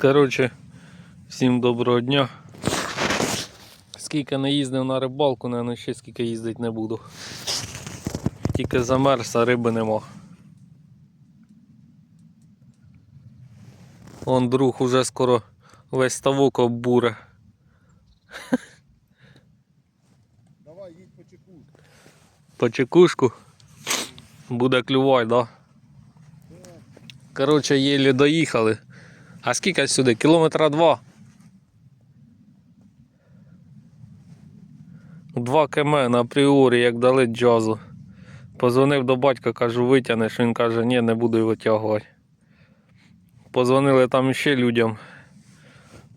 Коротше, всім доброго дня. Скільки не їздив на рибалку, наверное, ще скільки їздити не буду. Тільки замерз, а риби нема. Вон друг уже скоро весь ставок оббуре. Давай, їдь по чеку. По чекушку буде клювати, да? Коротше, єлі доїхали. А скільки сюди? Кілометра два. Два км на апріорі, як дали джазу. Позвонив до батька, кажу, витягнеш. Він каже, ні, не буду його тягувати. Позвонили там ще людям.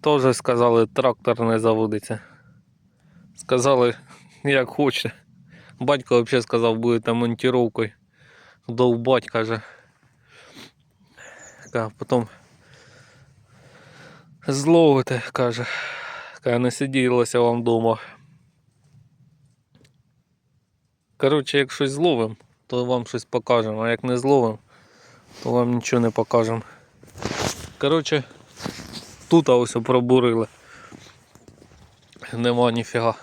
Теж сказали, трактор не заводиться. Сказали, як хоче. Батько взагалі сказав, будете монтировкою. Довбать, каже. Потім зловите, каже. Каже, не сиділося вам вдома. Коротше, як щось зловимо, то вам щось покажемо, а як не зловимо, то вам нічого не покажемо. Коротше, тут ось пробурили. Нема ніфіга.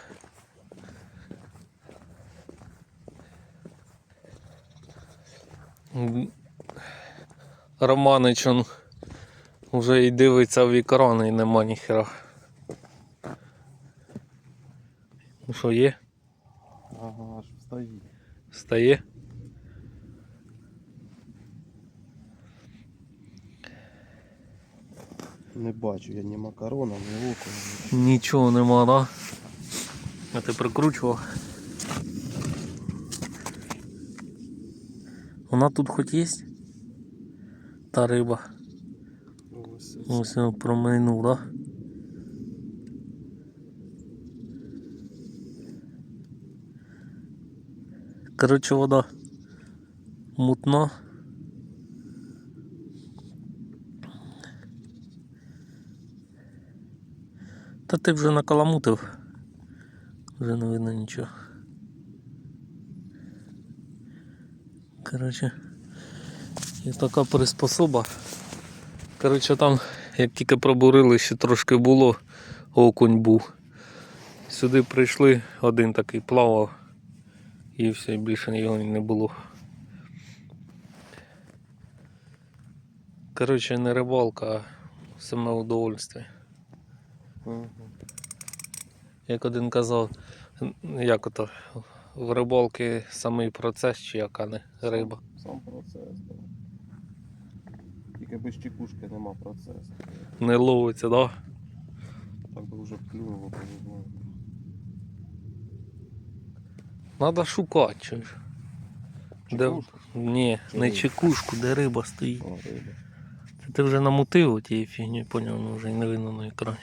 М, Романич он вже і дивиться в екран і нема ніхера. Ну що є? Ага, аж встає. Стає? Не бачу, я ні макарона, ні око. Нічого нема, да? А ти прикручував? Вона тут хоч є? Та риба. Ось, Ось я да? Коротше, вода мутна. Та ти вже накаламутив. Вже не видно нічого. Коротше, є така приспособа. Коротше, там, як тільки пробурили, ще трошки було, окунь був. Сюди прийшли, один такий плавав і все, більше його не було. Коротше, не рибалка, а саме удовольствие. Як один казав, як ото в рибалки самий процес чи яка не риба. Сам процес. так. Тільки без чекушки нема процесу. Не ловиться, да? Так би вже плюнуло по-любому. Надо шукати. чуєш. Де... Ні, Чи не риба? чекушку, де риба стоїть. О, риба. Це ти вже намутив тієї фігні, поняв, ну вже й не видно на екрані.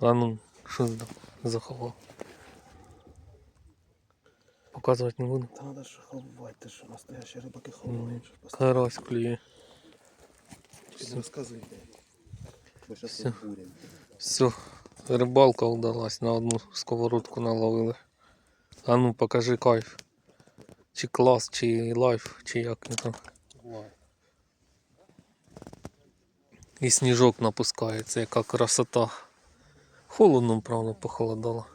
А ну, що ти заховав? Показувати не буду. Та треба ж ховати, ти що настоящі рибаки ховають. що постійно. Карась клює. Розказуй, де. Бо зараз Все. обурять. Все, рибалка вдалась, на одну сковородку наловили. А ну покажи кайф. Чи клас, чи лайф, чи як він там. Ой. І сніжок напускається, яка красота. Холодно, правда, похолодало.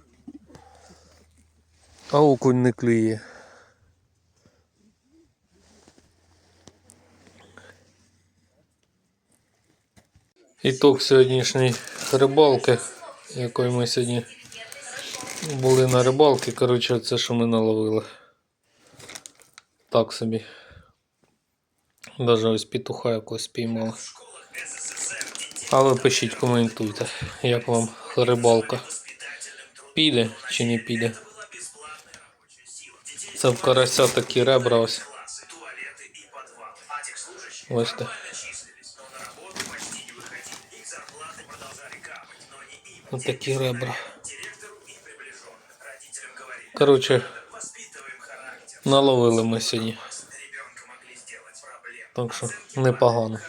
А окунь не клює. Ітог сьогоднішньої рибалки, якої ми сьогодні були на рибалці. Коротше, це що ми наловили. Так собі. Даже ось петуха якось спіймали. А ви пишіть, коментуйте, як вам рибалка. Піде чи не піде. Це в карася такі ребра ось. Ось так. Ось такі ребра. Коротше, наловили ми сьогодні. Так що непогано.